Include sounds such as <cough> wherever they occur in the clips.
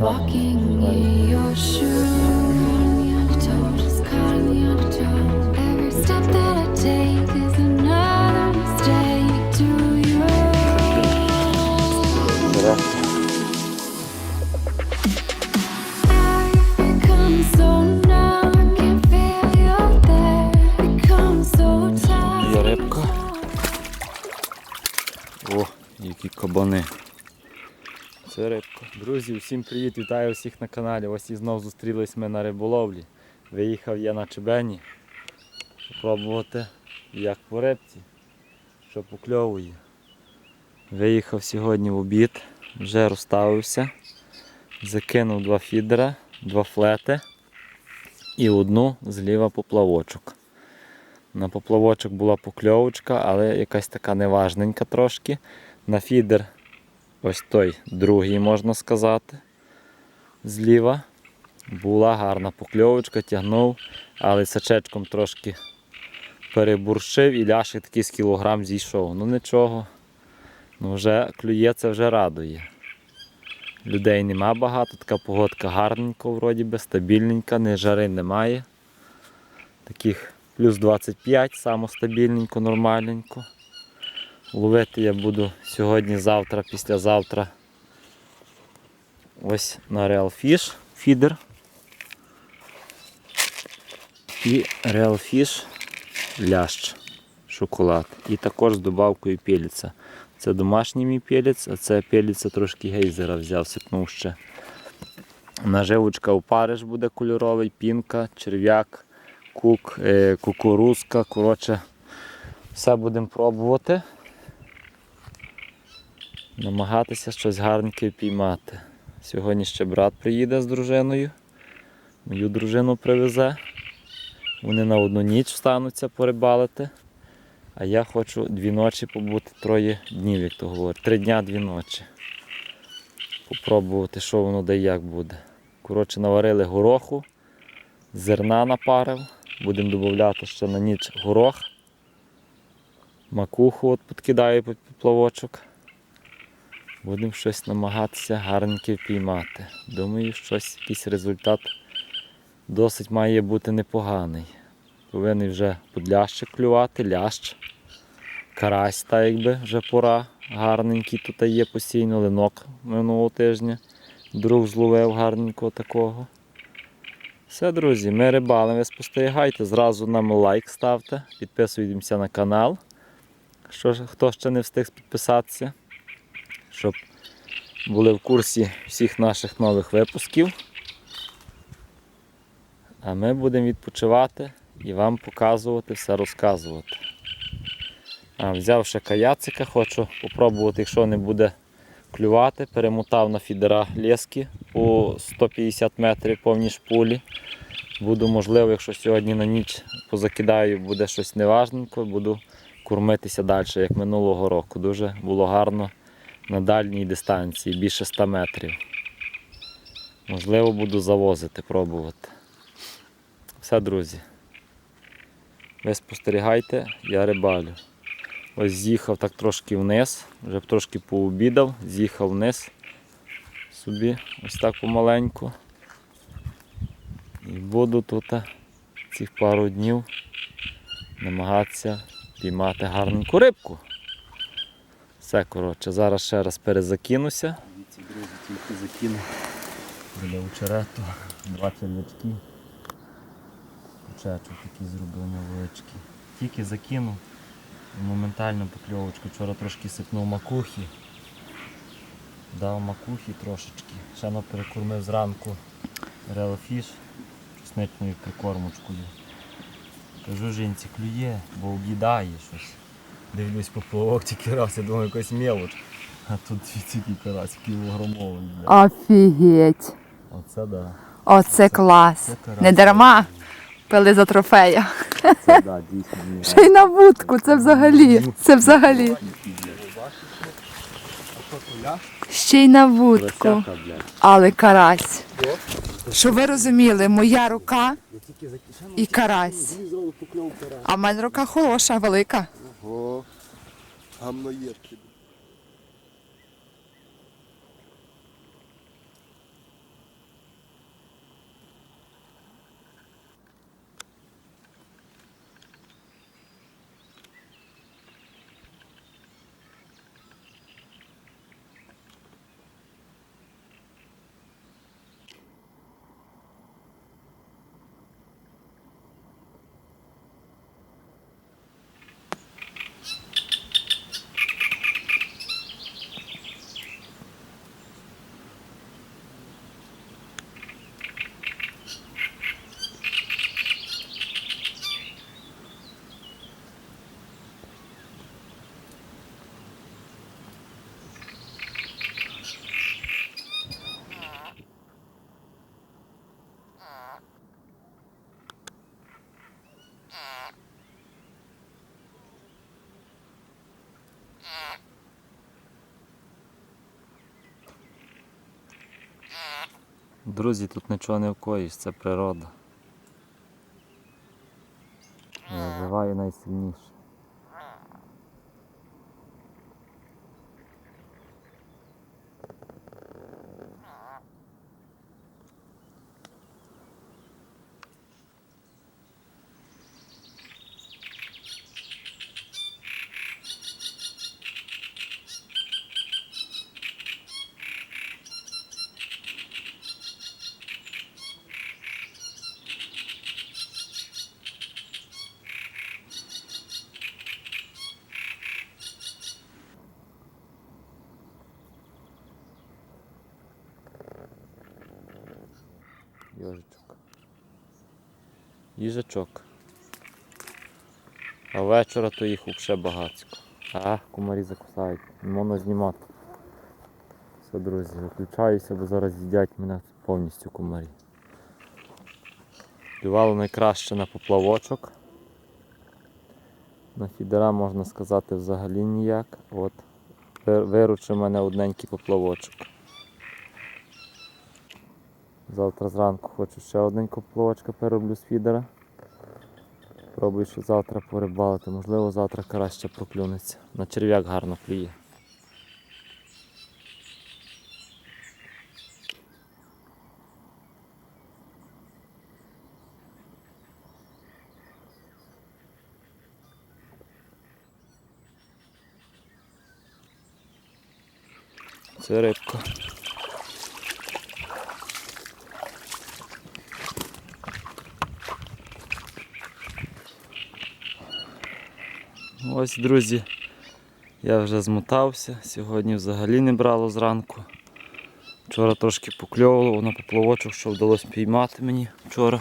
walking Це рибка. Друзі, всім привіт, вітаю всіх на каналі. Ось і знов зустрілись ми на риболовлі. Виїхав я на Чебені. Попробувати як по рибці, що покльовує. Виїхав сьогодні в обід, вже розставився. Закинув два фідера, два флети і одну зліва поплавочок. На поплавочок була покльовочка, але якась така неважненька трошки. На фідер ось той другий, можна сказати. Зліва була гарна покльовочка, тягнув, але сачечком трошки перебуршив і ляшик такий з кілограм зійшов. Ну нічого. Ну вже клює, це вже радує. Людей нема багато, така погодка гарненька, вроді би, стабільненька, не жари немає. Таких плюс 25, самостабільненько, нормальненько. Ловити я буду сьогодні, завтра, післязавтра. Ось на Real Fish фідер. І Real Fish лящ, шоколад. І також з добавкою пеліця. Це домашній мій пелець, а це пеліця трошки гейзера взяв, сипнув ще. Наживочка опариш буде кольоровий, пінка, черв'як, кук, е, кукурузка. Коротше, все будемо пробувати. Намагатися щось гарненьке піймати. Сьогодні ще брат приїде з дружиною. Мою дружину привезе. Вони на одну ніч встануться порибалити. А я хочу дві ночі побути троє днів, як то говорять. Три дня, дві ночі. Попробувати, що воно і як буде. Коротше, наварили гороху, зерна напарив. Будемо додати ще на ніч горох. Макуху от підкидаю під поплавочок. Будемо щось намагатися гарненьке впіймати. Думаю, щось, якийсь результат досить має бути непоганий. Повинен вже подлящик клювати, лящ. Карась, та якби вже пора. Гарненький тут є постійно линок минулого тижня. Друг зловив гарненького такого. Все, друзі, ми рибалимо, ви спостерігайте, зразу нам лайк ставте, підписуйтеся на канал. Що хто ще не встиг підписатися, щоб були в курсі всіх наших нових випусків. А ми будемо відпочивати і вам показувати, все розказувати. А, взяв ще каяцика, хочу спробувати, якщо не буде клювати, перемотав на фідера лески по 150 метрів повні шпулі. Буду, можливо, якщо сьогодні на ніч позакидаю, буде щось неважненько, буду кормитися далі, як минулого року. Дуже було гарно на дальній дистанції, більше 100 метрів. Можливо, буду завозити, пробувати. Все, друзі. Ви спостерігайте, я рибалю. Ось з'їхав так трошки вниз, вже трошки пообідав, з'їхав вниз собі, ось так помаленьку. І буду тут цих пару днів намагатися піймати гарненьку рибку. Все, коротше, зараз ще раз перезакинуся. Ці друзі тільки закину біля очерету, два черв'ячки. Кучачок такий зробив невеличкий. Тільки закинув. Моментально покльовочку. Вчора трошки сипнув макухи. Дав макухи трошечки. Ще на перекормив зранку релфіш чесничною прикормочкою. Кажу жінці, клює, бо об'їдає щось. Дивлюсь поплавок тільки раз, я думаю, якась мелоч. А тут тільки карась кілограмовий. Офігеть. Оце да. Оце клас. Це карась. Не дарма пили за трофея. Це да, <laughs> дійсно. Ще й на вудку, це взагалі. Це взагалі. Ще й на вудку. Блядь. Але карась. Щоб ви розуміли, моя рука і карась. А в мене рука хороша, велика. О, гамно є Друзі, тут нічого не вкоїш, це природа. Виживає найсильніше. Їжачок. А вечора то їх взагалі багатько. А, кумарі закусають. Не можна знімати. Все, друзі, виключаюся, бо зараз їдять мене повністю кумарі. Плювало найкраще на поплавочок. На фідера можна сказати взагалі ніяк. От. Виручив мене одненький поплавочок. Завтра зранку хочу ще одненьку поплавочка перероблю з фідера. Пробую ще завтра порибалити. Можливо, завтра карась ще проклюнеться. На черв'як гарно клює. Це рибка. Ось, друзі, я вже змотався. Сьогодні взагалі не брало зранку. Вчора трошки покльовувало на поплавочок, що вдалося піймати мені вчора.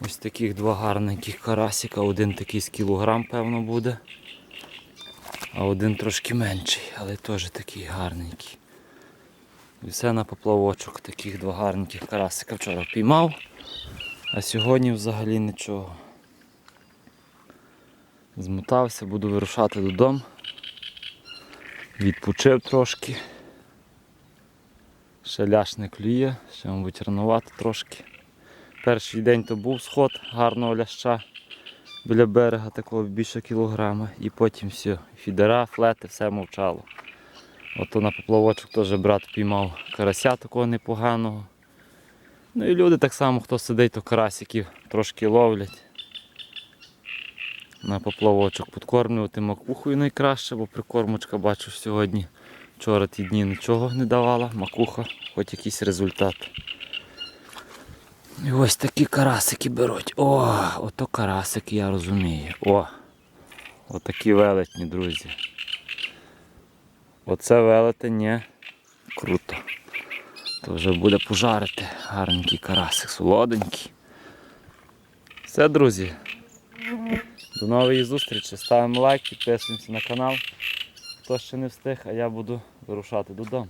Ось таких два гарненьких карасика. Один такий з кілограм, певно, буде. А один трошки менший, але теж такий гарненький. І все на поплавочок. Таких два гарненьких карасика вчора піймав. А сьогодні взагалі нічого. Змотався, буду вирушати додому. Відпочив трошки. Ще ляш не клює, ще, мабуть, ранувати трошки. Перший день то був сход гарного ляща біля берега, такого більше кілограма. І потім все. Фідера, флети, все мовчало. Ото на поплавочок теж брат піймав карася такого непоганого. Ну і люди так само, хто сидить, то карасиків трошки ловлять на поплавочок підкормлювати макухою найкраще, бо прикормочка бачу сьогодні. Вчора ті дні нічого не давала, макуха, хоч якийсь результат. І ось такі карасики беруть. О, ото карасики, я розумію. О! Отакі велетні, друзі. Оце велетень, ні. Круто. То вже буде пожарити гарненький карасик, солоденький. Все, друзі. До нової зустрічі. Ставимо лайк, підписуємося на канал. Хто ще не встиг, а я буду вирушати додому.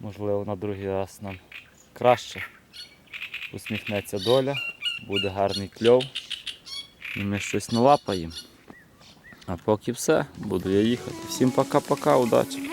Можливо, на другий раз нам краще усміхнеться доля, буде гарний кльов. І ми щось налапаємо. А поки все, буду я їхати. Всім пока-пока, удачі!